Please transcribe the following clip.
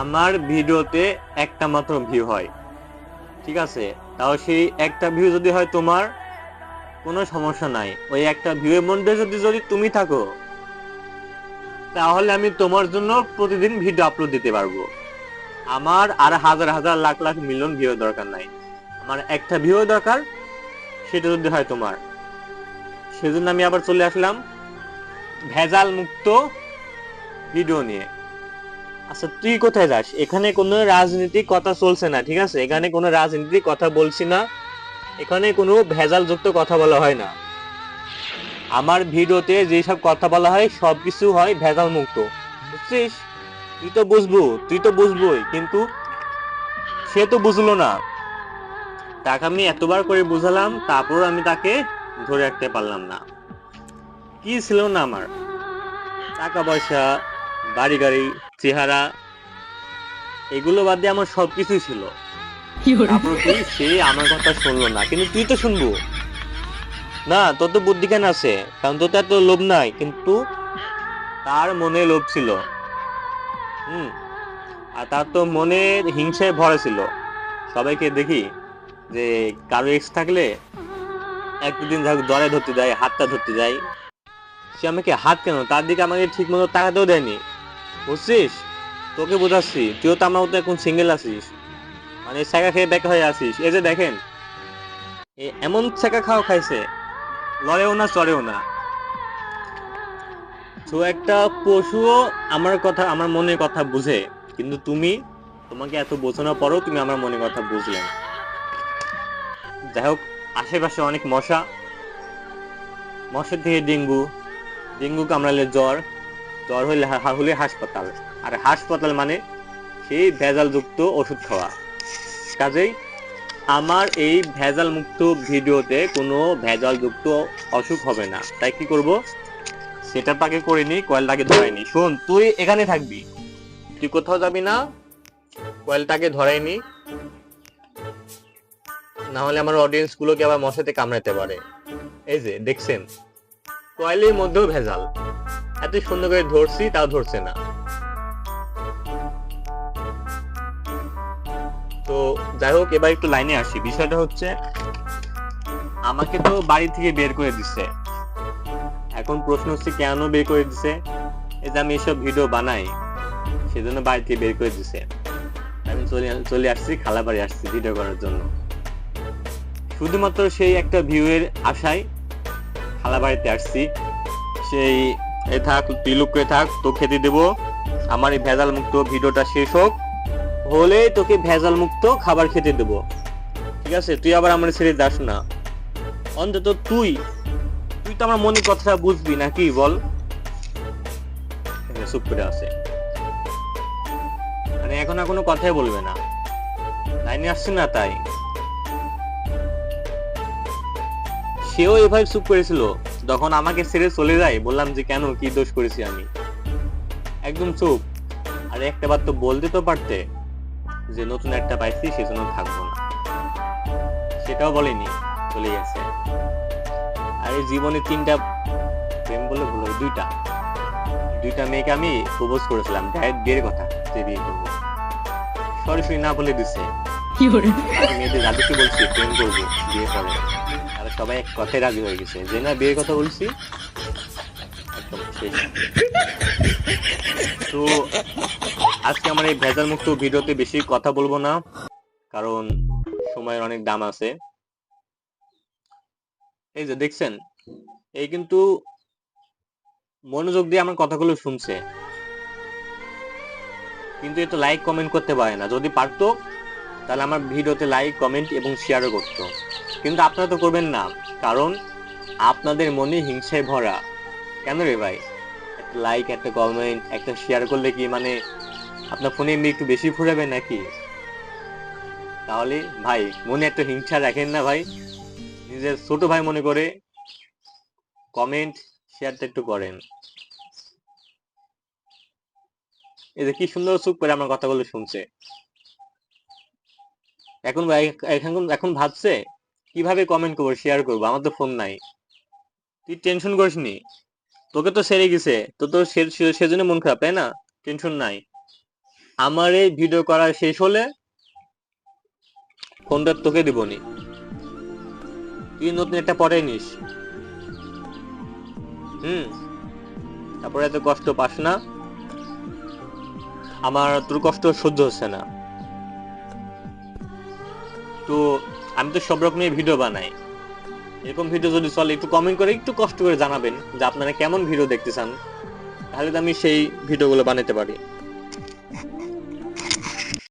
আমার ভিডিওতে একটা মাত্র ভিউ হয়। ঠিক আছে? তাও সেই একটা ভিউ যদি হয় তোমার, কোনো সমস্যা নাই। ওই একটা ভিউয়ের মধ্যে যদি যদি তুমি থাকো, তাহলে আমি তোমার জন্য প্রতিদিন ভিডিও আপলোড দিতে পারব। আমার আর হাজার হাজার লাখ লাখ মিলিয়ন ভিউ দরকার নাই। আমার একটা ভিউ দরকার, সেটা যদি হয় তোমার। সেজন্য আমি আবার চলে আসলাম ভেজাল মুক্ত ভিডিও নিয়ে। আচ্ছা তুই কোথায় যাস? এখানে কোনো রাজনীতিক কথা চলছে না, ঠিক আছে? এখানে কোনো রাজনীতিক কথা বলছি না। এখানে কোনো ভেজাল যুক্ত কথা বলা হয় না। আমার ভিডিওতে যেসব কথা বলা হয়, সবকিছু হয় ভেজাল মুক্ত বুঝছিস? তুই তো বুঝব, তুই তো বুঝবই, কিন্তু সে তো বুঝলো না। তাকে আমি এতবার করে বুঝালাম, তারপর আমি তাকে ধরে রাখতে পারলাম না। কি ছিল না আমার? টাকা পয়সা বাড়ি গাড়ি চেহারা এগুলো বাদ দিয়ে আমার সবকিছুই ছিল। তারপর সে আমার কথা শুনলো না? কিন্তু তুই তো শুনব। না তোর তো বুদ্ধি কেন আছে কারণ তোর তো এত লোভ নাই কিন্তু তার মনে লোভ ছিল। হুম আর তার তো মনে হিংসায় ভরা ছিল। সবাইকে দেখি যে কারও এক্স থাকলে একদিন যাক দরে ধরতে যায় হাতটা ধরতে যায়। সে আমাকে হাত কেন? তার দিকে আমাকে ঠিক মতো তাকাতেও দেয়নি। বুঝছিস? তোকে বোঝাচ্ছি। তুইও তো আমার মতো এখন সিঙ্গেল আছিস। মানে ছেঁকা খেয়ে বেকা হয়ে আসিস এই যে দেখেন, এ এমন ছেঁকা খাওয়া খাইছে, লড়েও না, চড়েও না। তো একটা পশুও আমার কথা, আমার মনের কথা বুঝে। কিন্তু তুমি, তোমাকে এত বোঝানোর পরও তুমি আমার মনের কথা বুঝলে যাই হোক, আশেপাশে অনেক মশা। মশা থেকে ডেঙ্গু। ডেঙ্গু কামড়ালে জ্বর। জ্বর হলে হলে হাসপাতাল। আর হাসপাতাল মানে সেই ভেজালযুক্ত ওষুধ খাওয়া। কাজেই আমার এই ভেজাল মুক্ত ভিডিওতে কোনো ভেজালযুক্ত অসুখ হবে না। তাই কি করব? সেটা তাকে করিনি কয়েলটাকে ধরাইনি শোন, তুই এখানে থাকবি। তুই কোথাও যাবি না কয়েলটাকে ধরাইনি না হলে আমার অডিয়েন্স গুলোকে আবার মশাতে কামড়াতে পারে। এই যে, দেখছেন? কয়েলের মধ্যেও ভেজাল। এত সুন্দর করে ধরছি, তাও ধরছে না। তো যাই হোক, এবার একটু লাইনে আসি। বিষয়টা হচ্ছে, আমাকে তো বাড়ি থেকে বের করে দিচ্ছে এখন প্রশ্ন হচ্ছে, কেন বের করে দিছে? এই যে আমি এসব ভিডিও বানাই, সেজন্য বাড়ি থেকে বের করে দিছে। আমি চলে চলে আসছি, খালা বাড়ি আসছি ভিডিও করার জন্য। শুধুমাত্র সেই একটা ভিউ এর আশায় খালা বাড়িতে আসছি। সেই এ থাক, তুই লুক করে থাক তো খেতে দেবো। আমার এই ভেজাল মুক্ত ভিডিওটা শেষ হোক। হলে তোকে ভেজাল মুক্ত খাবার খেতে দেব। ঠিক আছে? তুই আবার আমার ছেড়ে যাস না। অন্তত তুই তুই তো আমার মনের কথাটা বুঝবি নাকি বল? চুপ করে আছে। মানে এখন আর কোনো কথাই বলবে না। লাইনে আসছে না তাই। সেও এভাবে চুপ করেছিল। যখন আমাকে ছেড়ে চলে যায় বললাম যে কেন? কি দোষ করেছি আমি? একদম চুপ। আর একটা বার তো বলতে তো পারতে যে নতুন একটা পাইছি সেজন্য থাকব না। সেটাও বলেনি চলে গেছে। আর এই জীবনে তিনটা প্রেম বলে ভুল দুইটা। দুইটা মেয়েকে আমি প্রপোজ করেছিলাম ডায়েট বিয়ের কথা যে বিয়ে করব। সরাসরি না বলে দিছে। মেয়েদের যাদেরকে বলছি প্রেম করব বিয়ে করে। তারা সবাই এক কথায় রাজি হয়ে গেছে। যে না বিয়ের কথা বলছি তো আজকে আমার এই ভেজাল মুক্ত ভিডিওতে বেশি কথা বলব না, কারণ সময়ের অনেক দাম আছে। এই যে দেখছেন, এই কিন্তু মনোযোগ দিয়ে আমার কথাগুলো শুনছে। কিন্তু এ তো লাইক কমেন্ট করতে পারে না। যদি পারতো তাহলে আমার ভিডিওতে লাইক কমেন্ট এবং শেয়ারও করতো। কিন্তু আপনারা তো করবেন না, কারণ আপনাদের মনে হিংসায় ভরা। কেন রে ভাই? একটা লাইক একটা কমেন্ট একটা শেয়ার করলে কি মানে আপনার ফোনে এমনি একটু বেশি ফুরাবে নাকি? তাহলে ভাই, মনে একটা হিংসা রাখেন না ভাই। নিজের ছোট ভাই মনে করে কমেন্ট শেয়ারটা একটু করেন। এই যে কি সুন্দর চুপ করে আমার কথাগুলো শুনছে। এখন এখন এখন ভাবছে, কীভাবে কমেন্ট করব শেয়ার করব? আমার তো ফোন নাই। তুই টেনশন করিস নি। তোকে তো সেরে গেছে। তো তো সেজন্য মন খারাপ, তাই না? টেনশন নাই। আমার এই ভিডিও করা শেষ হলে ফোনটা তোকে দিবনি তুই নতুন একটা পরে নিস। হুম? তারপরে এত কষ্ট পাস না। আমার, তোর কষ্ট সহ্য হচ্ছে না। তো আমি তো সব রকমের ভিডিও বানাই। এরকম ভিডিও যদি চলে, একটু কমেন্ট করে, একটু কষ্ট করে জানাবেন যে আপনারা কেমন ভিডিও দেখতে চান। তাহলে তো আমি সেই ভিডিওগুলো বানাতে পারি।